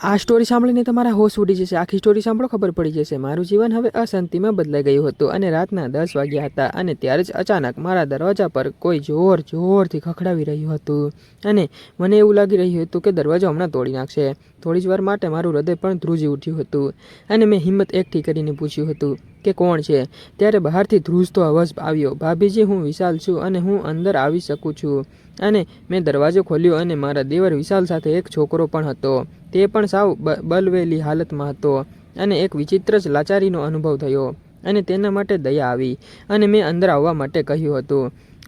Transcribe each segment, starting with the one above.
આ સ્ટોરી સાંભળીને તમારા હોશ ઉડી જશે. આખી સ્ટોરી સાંભળો, ખબર પડી જશે. મારું જીવન હવે અશાંતિમાં બદલાઈ ગયું હતું અને રાતના દસ વાગ્યા હતા અને ત્યારે જ અચાનક મારા દરવાજા પર કોઈ જોર, જોરથી ખખડાવી રહ્યું હતું. અને મને એવું લાગી રહ્યું હતું કે દરવાજો હમણાં તોડી નાખશે. થોડી જ વાર માટે મારું હૃદય પણ ધ્રુજી ઉઠ્યું હતું અને મેં હિંમત એકઠી કરીને પૂછ્યું હતું કે કોણ છે? ત્યારે બહારથી ધ્રુજતો અવાજ આવ્યો, ભાભીજી, હું વિશાલ છું અને હું અંદર આવી શકું છું. અને મેં દરવાજો ખોલ્યો અને મારા દેવર વિશાલ સાથે એક છોકરો પણ હતો. તે પણ સાવ બલવેલી હાલતમાં હતો અને એક વિચિત્ર જ લાચારીનો અનુભવ થયો અને તેના માટે દયા આવી અને મેં અંદર આવવા માટે કહ્યું હતું.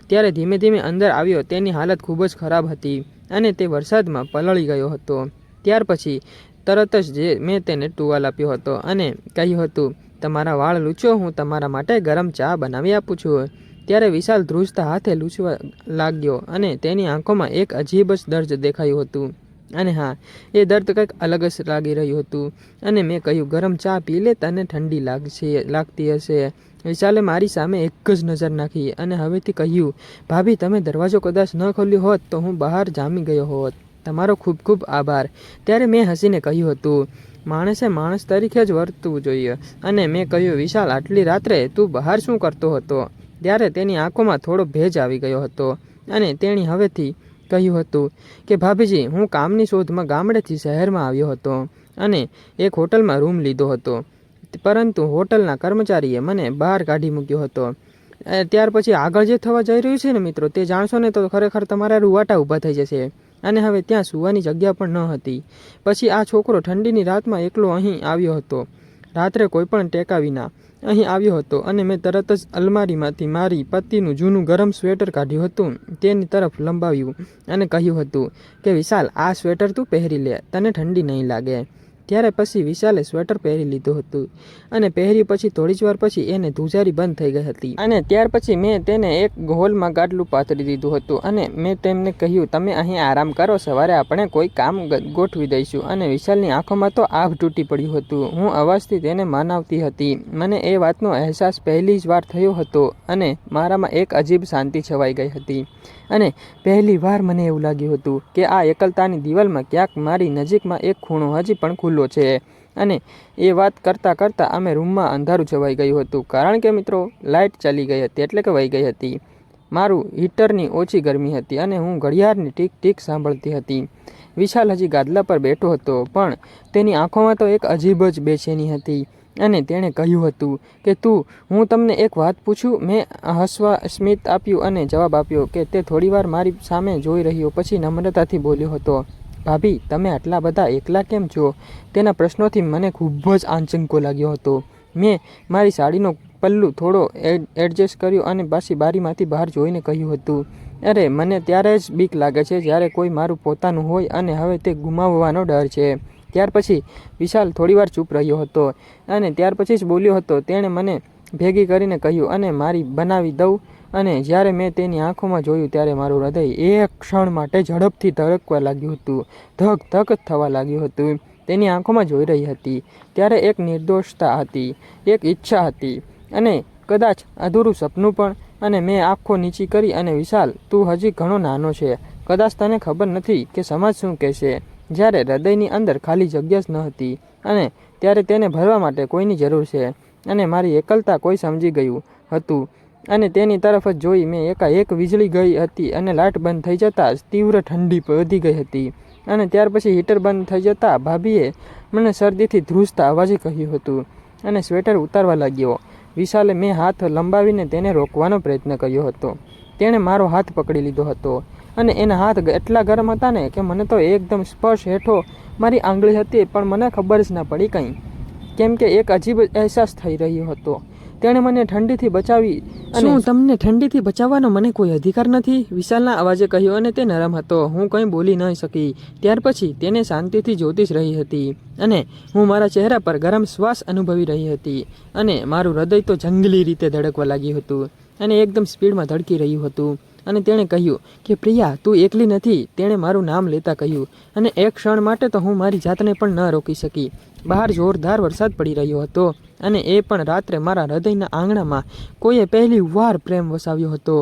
ત્યારે ધીમે ધીમે અંદર આવ્યો તેની હાલત ખૂબ જ ખરાબ હતી અને તે વરસાદમાં પલળી ગયો હતો. ત્યાર પછી તરત જ જે, મેં તેને ટુવાલ આપ્યો હતો અને કહ્યું હતું, તમારા વાળ લૂછો, હું તમારા માટે ગરમ ચા બનાવી આપું છું. ત્યારે વિશાલ ધ્રુજતા હાથે લૂછવા લાગ્યો અને તેની આંખોમાં એક અજીબ જ દર્દ દેખાયું હતું. અને હા, એ દર્દ કંઈક અલગ જ લાગી રહ્યું હતું. અને મેં કહ્યું, ગરમ ચા પી લે, તને ઠંડી લાગશે, લાગતી હશે. વિશાલે મારી સામે એક જ નજર નાખી અને હવેથી કહ્યું, ભાભી, તમે દરવાજો કદાચ ન ખોલ્યો હોત તો હું બહાર જામી ગયો હોત. તમારો ખૂબ ખૂબ આભાર. ત્યારે મેં હસીને કહ્યું હતું, માણસે માણસ તરીકે જ વર્તવું જોઈએ. અને મેં કહ્યું, વિશાલ, આટલી રાત્રે તું બહાર શું કરતો હતો? ત્યારે તેની આંખોમાં થોડો ભેજ આવી ગયો હતો અને તેણી હવેથી કહ્યું હતું કે, ભાભીજી, હું કામની શોધમાં ગામડેથી શહેરમાં આવ્યો હતો અને એક હોટલમાં રૂમ લીધો હતો. પરંતુ હોટલના કર્મચારીએ મને બહાર કાઢી મૂક્યો હતો. ત્યાર પછી આગળ જે થવા જઈ રહ્યું છે ને મિત્રો, તે જાણશો ને તો ખરેખર તમારા રૂવાટા ઊભા થઈ જશે. અને હવે ત્યાં સૂવાની જગ્યા પણ ન હતી. પછી આ છોકરો ઠંડીની રાતમાં એકલો અહીં આવ્યો હતો. રાત્રે કોઈ પણ ટેકા વિના. અહીં આવ્યો હતો અને મેં તરત જ અલમારીમાંથી મારી પતિનું જૂનું ગરમ સ્વેટર કાઢ્યું હતું. તેની તરફ લંબાવ્યું અને કહ્યું હતું કે, વિશાલ, આ સ્વેટર તું પહેરી લે. તને ઠંડી નહીં લાગે. ત્યારે પછી વિશાલે સ્વેટર પહેરી લીધું હતું અને પહેરી પછી થોડી જ વાર પછી એને ધુજારી બંધ થઈ ગઈ હતી. અને ત્યાર પછી મેં તેને એક હોલમાં ગાડલું પાથરી દીધું હતું અને મેં તેમને કહ્યું, તમે અહીં આરામ કરો, સવારે આપણે કોઈ કામ ગોઠવી દઈશું. અને વિશાલની આંખોમાં તો આભ તૂટી પડ્યું હતું. હું અવાજથી તેને મનાવતી હતી. મને એ વાતનો અહેસાસ પહેલી જ વાર થયો હતો અને મારામાં એક અજીબ શાંતિ છવાઈ ગઈ હતી. અને પહેલી વાર મને એવું લાગ્યું હતું કે આ એકલતાની દિવાલમાં ક્યાંક મારી નજીકમાં એક ખૂણો હજી પણ ખુલ્લો છે. અને એ વાત કરતાં કરતાં અમે રૂમમાં અંધારું છવાઈ ગયું હતું. કારણ કે મિત્રો લાઇટ ચાલી ગઈ હતી એટલે કે વહી ગઈ હતી. મારું હીટરની ઓછી ગરમી હતી અને હું ઘડિયાળની ટીક ટીક સાંભળતી હતી. વિશાલ હજી ગાદલા પર બેઠો હતો, પણ તેની આંખોમાં તો એક અજીબ જ બેચેની હતી. અને તેણે કહ્યું હતું કે, તું, હું તમને એક વાત પૂછું? મેં હસવા સ્મિત આપ્યું અને જવાબ આપ્યો કે, તે થોડીવાર મારી સામે જોઈ રહ્યો, પછી નમ્રતાથી બોલ્યો હતો. ભાભી, તમે આટલા બધા એકલા કેમ છો? તેના પ્રશ્નોથી મને ખૂબ જ આંચંકો લાગ્યો હતો. મેં મારી સાડીનો પલ્લું થોડો એડ- એડજસ્ટ કર્યો અને પાછી બારીમાંથી બહાર જોઈને કહ્યું હતું, અરે, મને ત્યારે જ બીક લાગે છે જ્યારે કોઈ મારું પોતાનું હોય અને હવે તે ગુમાવવાનો ડર છે. ત્યાર પછી વિશાલ થોડીવાર ચૂપ રહ્યો હતો અને ત્યાર પછી જ બોલ્યો હતો, તેણે મને ભેગી કરીને કહ્યું અને મારી બનાવી દઉં અને જ્યારે મેં તેની આંખોમાં જોયું ત્યારે મારું હૃદય એક ક્ષણ માટે ઝડપથી ધડકવા લાગ્યું હતું. ધક ધક થવા લાગ્યું હતું. તેની આંખોમાં જોઈ રહી હતી. ત્યારે એક નિર્દોષતા હતી, એક ઈચ્છા હતી અને કદાચ અધૂરું સપનું પણ. અને મેં આંખો નીચી કરી અને વિશાલ, તું હજી ઘણો નાનો છે. કદાચ તને ખબર નથી કે સમાજ શું કહેશે. જ્યારે હૃદયની અંદર ખાલી જગ્યા જ ન હતી અને ત્યારે તેને ભરવા માટે કોઈની જરૂર છે. અને મારી એકલતા કોઈ સમજી ગયું હતું. અને તેની તરફ જ જોઈ મેં એકાએક વીજળી ગઈ હતી અને લાઇટ બંધ થઈ જતાં તીવ્ર ઠંડી વધી ગઈ હતી. અને ત્યાર પછી હીટર બંધ થઈ જતાં ભાભીએ મને શરદીથી ધ્રુજતા અવાજે કહ્યું હતું અને સ્વેટર ઉતારવા લાગ્યો. વિશાલે મેં હાથ લંબાવીને તેને રોકવાનો પ્રયત્ન કર્યો હતો. તેણે મારો હાથ પકડી લીધો હતો અને એના હાથ એટલા ગરમ હતા ને કે મને તો એકદમ સ્પર્શ હેઠો મારી આંગળી હતી પણ મને ખબર જ ના પડી કંઈ. કેમ કે એક અજીબ અહેસાસ થઈ રહ્યો હતો. તેણે મને ઠંડીથી બચાવી શું તમને ઠંડીથી બચાવવાનો મને કોઈ અધિકાર નથી? વિશાલના અવાજે કહ્યું અને તે નરમ હતો. હું કંઈ બોલી ન શકી. ત્યાર પછી તેને શાંતિથી જોતી જ રહી હતી અને હું મારા ચહેરા પર ગરમ શ્વાસ અનુભવી રહી હતી અને મારું હૃદય તો જંગલી રીતે ધડકવા લાગ્યું હતું અને એકદમ સ્પીડમાં ધડકી રહ્યું હતું અને તેણે કહ્યું કે, પ્રિયા, તું એકલી નથી. તેણે મારું નામ લેતા કહ્યું અને એક ક્ષણ માટે તો હું મારી જાતને પણ ન રોકી શકી. બહાર જોરદાર વરસાદ પડી રહ્યો હતો અને એ પણ રાત્રે મારા હૃદયના આંગણામાં કોઈએ પહેલી વાર પ્રેમ વસાવ્યો હતો.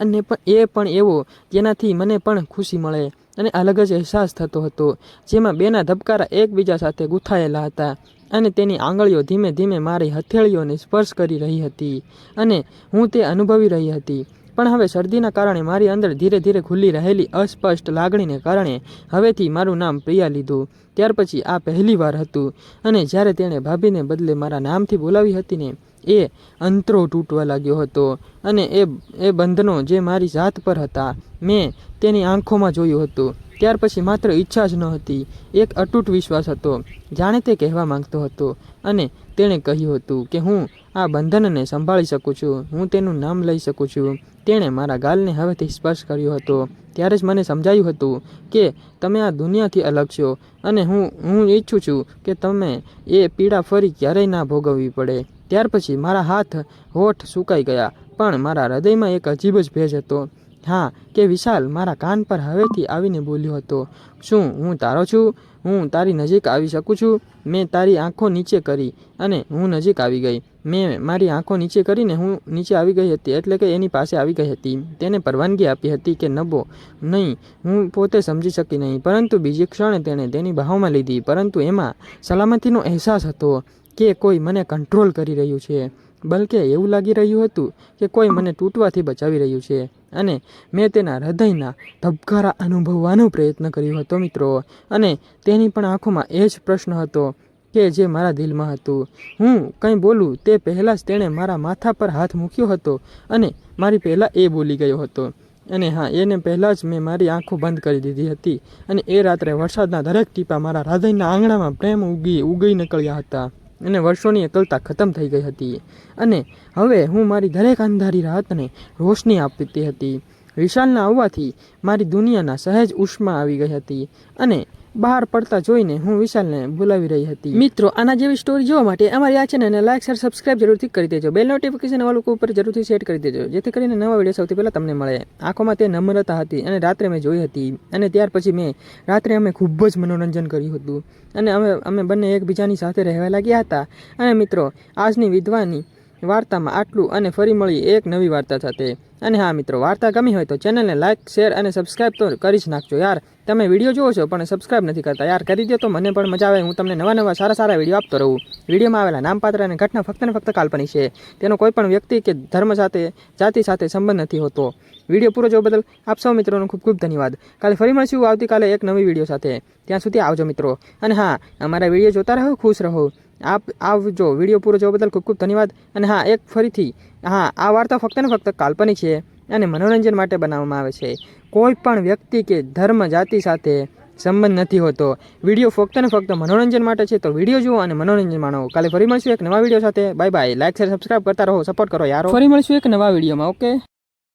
અને પણ એ પણ એવો જેનાથી મને પણ ખુશી મળે અને અલગ જ અહેસાસ થતો હતો, જેમાં બેના ધબકારા એકબીજા સાથે ગૂંથાયેલા હતા અને તેની આંગળીઓ ધીમે ધીમે મારી હથેળીઓને સ્પર્શ કરી રહી હતી અને હું તે અનુભવી રહી હતી. પણ હવે શરદીના કારણે મારી અંદર ધીરે ધીરે ખુલ્લી રહેલી અસ્પષ્ટ લાગણીને કારણે હવેથી મારું નામ પ્રિયા લીધું. ત્યાર પછી આ પહેલી વાર હતું અને જ્યારે તેણે ભાભીને બદલે મારા નામથી બોલાવી હતી ને એ અંતરો તૂટવા લાગ્યો હતો અને એ એ બંધનો જે મારી જાત પર હતા, મેં તેની આંખોમાં જોયું હતું. ત્યાર પછી માત્ર ઈચ્છા જ ન હતી. એક અતૂટ વિશ્વાસ હતો. જાણે તે કહેવા માંગતો હતો અને તેણે કહ્યું હતું કે હું આ બંધનને સંભાળી શકું છું. હું તેનું નામ લઈ શકું છું. તેણે મારા ગાલને હવેથી સ્પર્શ કર્યો હતો. ત્યારે જ મને સમજાયું હતું કે તમે આ દુનિયાથી અલગ છો અને હું હું ઈચ્છું છું કે તમે એ પીડા ફરી ક્યારેય ના ભોગવવી પડે. ત્યાર પછી મારા હાથ હોઠ સુકાઈ ગયા, પણ મારા હૃદયમાં એક અજીબ જ ભેજ હતો. હા, કે વિશાલ મારા કાન પર હવેથી આવીને બોલ્યો હતો, શું હું તારો છું? હું તારી નજીક આવી શકું છું? મેં તારી આંખો નીચે કરી અને હું નજીક આવી ગઈ. મેં મારી આંખો નીચે કરીને હું નીચે આવી ગઈ હતી, એટલે કે એની પાસે આવી ગઈ હતી. તેને પરવાનગી આપી હતી કે નબો, નહીં, હું પોતે સમજી શકી નહીં, પરંતુ બીજી ક્ષણે તેણે તેની બાહોમાં લીધી, પરંતુ એમાં સલામતીનો અહેસાસ હતો. કે કોઈ મને કંટ્રોલ કરી રહ્યું છે. બલકે એવું લાગી રહ્યું હતું કે કોઈ મને તૂટવાથી બચાવી રહ્યું છે. અને મેં તેના હૃદયના ધબકારા અનુભવવાનો પ્રયત્ન કર્યો હતો મિત્રો. અને તેની પણ આંખોમાં એ જ પ્રશ્ન હતો કે જે મારા દિલમાં હતું. હું કંઈ બોલું તે પહેલાં જ તેણે મારા માથા પર હાથ મૂક્યો હતો અને મારી પહેલાં એ બોલી ગયો હતો. અને હા, એને પહેલાં જ મેં મારી આંખો બંધ કરી દીધી હતી અને એ રાત્રે વરસાદના દરેક ટીપા મારા હૃદયના આંગણામાં પ્રેમ ઉગી ઉગી નીકળ્યા હતા. અને વર્ષોની એકલતા ખતમ થઈ ગઈ હતી. અને હવે હું મારી દરેક અંધારી રાતને રોશની આપતી હતી. વિશાલના આવવાથી મારી દુનિયાના સહેજ ઉષ્મા આવી ગઈ હતી. અને બહાર પડતા જોઈને હું વિશાલને બોલાવી રહી હતી. મિત્રો, આના જેવી સ્ટોરી જોવા માટે અમારી આ ચેનલને લાઈક શેર સબસ્ક્રાઇબ જરૂરથી કરી દેજો. બેલ નોટિફિકેશન વાળું ઉપર જરૂરથી સેટ કરી દેજો, જેથી કરીને નવા વીડિયો સૌથી પહેલાં તમને મળે. આંખોમાં તે નમ્રતા હતી અને રાત્રે મેં જોઈ હતી. અને ત્યાર પછી મેં, રાત્રે અમે ખૂબ જ મનોરંજન કર્યું હતું. અને અમે અમે બંને એકબીજાની સાથે રહેવા લાગ્યા હતા. અને મિત્રો, આજની વિધવાની વાર્તામાં આટલું અને ફરી મળી એક નવી વાર્તા સાથે. અને હા મિત્રો, વાર્તા ગમી હોય તો ચેનલને લાઇક શેર અને સબસ્ક્રાઇબ તો કરી જ નાખજો યાર. તમે વીડિયો જોવો છો પણ સબસ્ક્રાઇબ નથી કરતા યાર, કરી દો તો મને પણ મજા આવે, હું તમને નવા નવા સારા સારા વીડિયો આપતો રહું. વિડીયોમાં આવેલા નામપાત્ર અને ઘટના ફક્ત ને ફક્ત કાલ્પનિક છે. તેનો કોઈ પણ વ્યક્તિ કે ધર્મ સાથે, જાતિ સાથે સંબંધ નથી હોતો. વીડિયો પૂરો જોવા બદલ આપ સૌ મિત્રોનો ખૂબ ખૂબ ધન્યવાદ. કાલે ફરી મળશું આવતીકાલે એક નવી વીડિયો સાથે. ત્યાં સુધી આવજો મિત્રો. અને હા, અમારા વીડિયો જોતા રહો, ખુશ રહો. આપ આવજો વીડિયો પૂરો જોવા બદલ ખૂબ ખૂબ ધન્યવાદ. અને હા, એક ફરીથી, હા, આ વાર્તા ફક્ત ને ફક્ત કાલ્પનિક છે અને મનોરંજન માટે બનાવવામાં આવે છે. કોઈ પણ વ્યક્તિ કે ધર્મ, જાતિ સાથે સંબંધ નથી હોતો. વીડિયો ફક્ત ને ફક્ત મનોરંજન માટે છે તો વીડિયો જુઓ અને મનોરંજન માણો. કાલે ફરી મળશું એક નવા વીડિયો સાથે. Bye bye. Like share subscribe કરતા રહો. સપોર્ટ કરો યાર. ફરી મળશું એક નવા વિડીયોમાં, ઓકે?